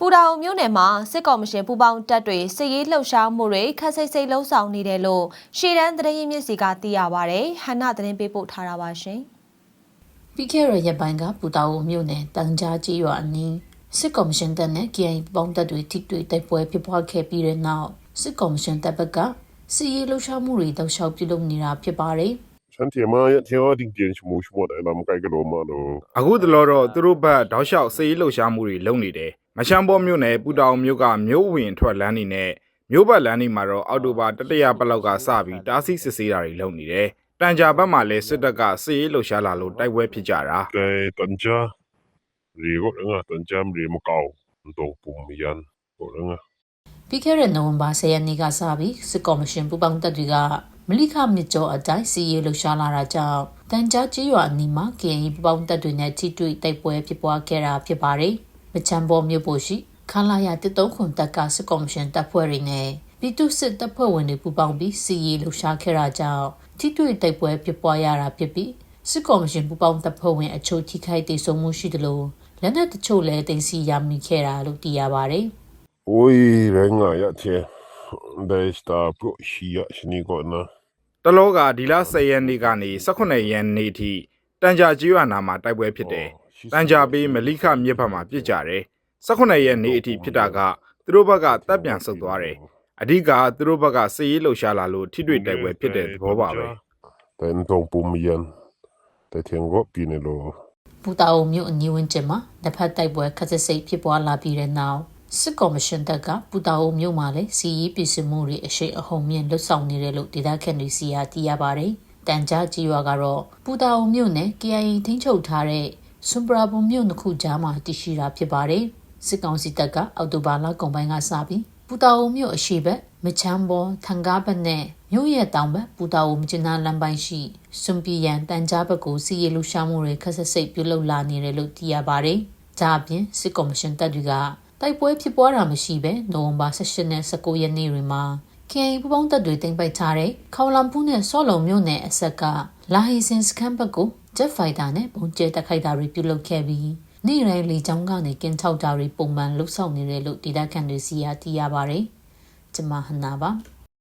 ပူတာအုံမြို့နယ်မှာစစ်ကောင်မရှင်ပူပေါင်းတပ်တွေစစ်ရေးလှုပ်ရှားမှုတွေခက်စိတ်စိတ်လှုံ့ဆော်နေတယ်လို့ရှေ့တန်းသတင်းရင်းမြစ်စီကသိရပါဗျ။ဟန်နာသတင်းပေးပို့ထားတာပါရှင်။ ပြီးခဲ့တဲ့ရက်ပိုင်းကပူတာအိုမြို့နယ်တန်ကြားကြီးရွာအနီးစစ်ကော်မရှင်တပ်နဲ့ KI ပေါင်းတပ်တွေထိတွေ့တိုက်ပွဲဖြစ်ပွားခဲ့ပြီးတဲ့နောက်စစ်ကော်မရှင်တပ်ဘက်ကစီရေးလှုပ်ရှားမှုတွေတောက်လျှောက်ပြုလုပ်နေတာဖြစ်ပါတယ် ฉันเทียมาเทียว่าจริงๆชั่วโมงชั่วโมงไหนเราไม่ไกลกันหรอกมาเนาะ အခုတလောတော့သူတို့ဘက်တောက်လျှောက်စေးလှုပ်ရှားမှုတွေလုပ်နေတယ်။မ ရှမ်းဘောမြို့နယ်ပူတောင်မြို့ကမြို့ဝင်ထွက်လမ်းနေနဲ့မြို့ပတ်လမ်းနေမှာတော့အောက်တိုဘာတတိယပတ်လောက်ကစပြီးတားဆီးစစ်ဆေးတာတွေလုပ်နေတယ်။တန်ကြာဘက်မှာလည်းစစ်တပ်ကစစ်ရေးလှုပ်ရှားလာလို့တိုက်ပွဲဖြစ်ကြတာ။ Okay တန်ကြာရေကိုငါတန်ကြာမရေမကောက်တော့ပုံမယန်ကိုငါပြီးခဲ့တဲ့နိုဝင်ဘာ10ရက်နေ့ကစပြီးစစ်ကော်မရှင်ပူပေါင်းတပ်တွေကမလိခမြစ်ကျော်အတိုင်းစီရေးလှုပ်ရှားလာတာကြောင့်တန်ကြားကြီးရွာအနီးမှာ KNI ပူပေါင်းတပ်တွေနဲ့ထိတွေ့တိုက်ပွဲဖြစ်ပွားခဲ့တာဖြစ်ပါတယ်။ မချမ်းပေါ်မြို့ပေါ်ရှိခလာရတစ်တုံးခွန်တပ်ကစစ်ကော်မရှင်တပ်ဖွဲ့တွေနဲ့ပြည်သူစစ်တပ်ဖွဲ့ဝင်တွေပူးပေါင်းပြီးစီရီလှူရှားခဲ့တာကြောင့်ထိတွေ့တိုက်ပွဲဖြစ်ပွားရတာဖြစ်ပြီးစစ်ကော်မရှင်ပူးပေါင်းတပ်ဖွဲ့ဝင်အချို့ထိခိုက်ဒေဆုံးမှုရှိတယ်လို့လက်နက်တချို့လည်းတင်စီရမိခဲ့တာလို့သိရပါတယ်။ဝေးရငါရတဲ့ဒါစတာပုရှိရရှိနေကောနာတလောကဒီလ10ရက်နေ့ကနေ18ရက်နေ့ထိတန်ကြာကျွာနာမှာတိုက်ပွဲဖြစ်တယ်။ ပန်ဂျာပေးမလိခမြစ်ဘက်မှာပြစ်ကြတယ်18ရက်နေ့အထိဖြစ်တာကသူတို့ဘက်ကတပ်ပြန်ဆုတ်သွားတယ်အဓိကသူတို့ဘက်ကစစ်ရေးလှုပ်ရှားလာလို့ထိတွေ့တိုက်ပွဲဖြစ်တဲ့သဘောပါပဲတန်တုံပူမီယန်တထင်ကိုပြင်းလို့ပူတာအုံမြို့အနီးဝန်းကျင်မှာတစ်ဖက်တိုက်ပွဲခက်စစ်စိတ်ဖြစ်ပွားလာပြီးတဲ့နောက်စစ်ကော်မရှင်တပ်ကပူတာအုံမြို့မှာလည်းစီရေးပြည်စမှုတွေအရှိအဟုန်မြင့်လှုပ်ဆောင်နေတယ်လို့ဒေသခံတွေစီကသိရပါတယ်။တန်ကြားကြီးရွာကတော့ပူတာအုံမြို့နယ် KIA ထိန်းချုပ်ထားတဲ့ ဆွမ်ပရာဘုံမြို့နှစ်ခုကြားမှာတည်ရှိတာဖြစ်ပါတယ်။စစ်ကောင်စီတပ်ကအောက်တိုဘာလကုန်ပိုင်းကစပြီးပူတာအုံမြို့အရှိဘက်မချမ်းဘောထန်ကားဘက်နဲ့မြို့ရဲ့တောင်ဘက်ပူတာအုံမြကျနာလမ်းပိုင်းရှိစွန်ပီယန်တန်ကြားဘက်ကိုစီရေးလှုပ်ရှားမှုတွေခက်ဆက်စိတ်ပြုလုပ်လာနေတယ်လို့သိရပါတယ်။ဒါအပြင်စစ်ကော်မရှင်တပ်တွေကတိုက်ပွဲဖြစ်ပွားတာမရှိဘဲနိုဝင်ဘာ18နဲ့19ရက်နေ့တွေမှာ KI ပူပေါင်းတပ်တွေတင်ပိုက်ထားတဲ့ခေါလမ်ဖူးနဲ့ဆော့လုံမြို့နယ်အဆက်ကလာဟီစင်စခန်းဘက်ကို ဂျက်ဖိုက်တာနဲ့ပုံကျဲတက်ခိုက်တာတွေပြုလုပ်ခဲ့ပြီးနေ့တိုင်းလေကြောင်းကနေကင်းထောက်တာတွေပုံမှန်လှုပ်ဆောင်နေတယ်လို့ဒေသခံတွေစီယာသိရပါတယ်။ကျွန်မဟနာပါ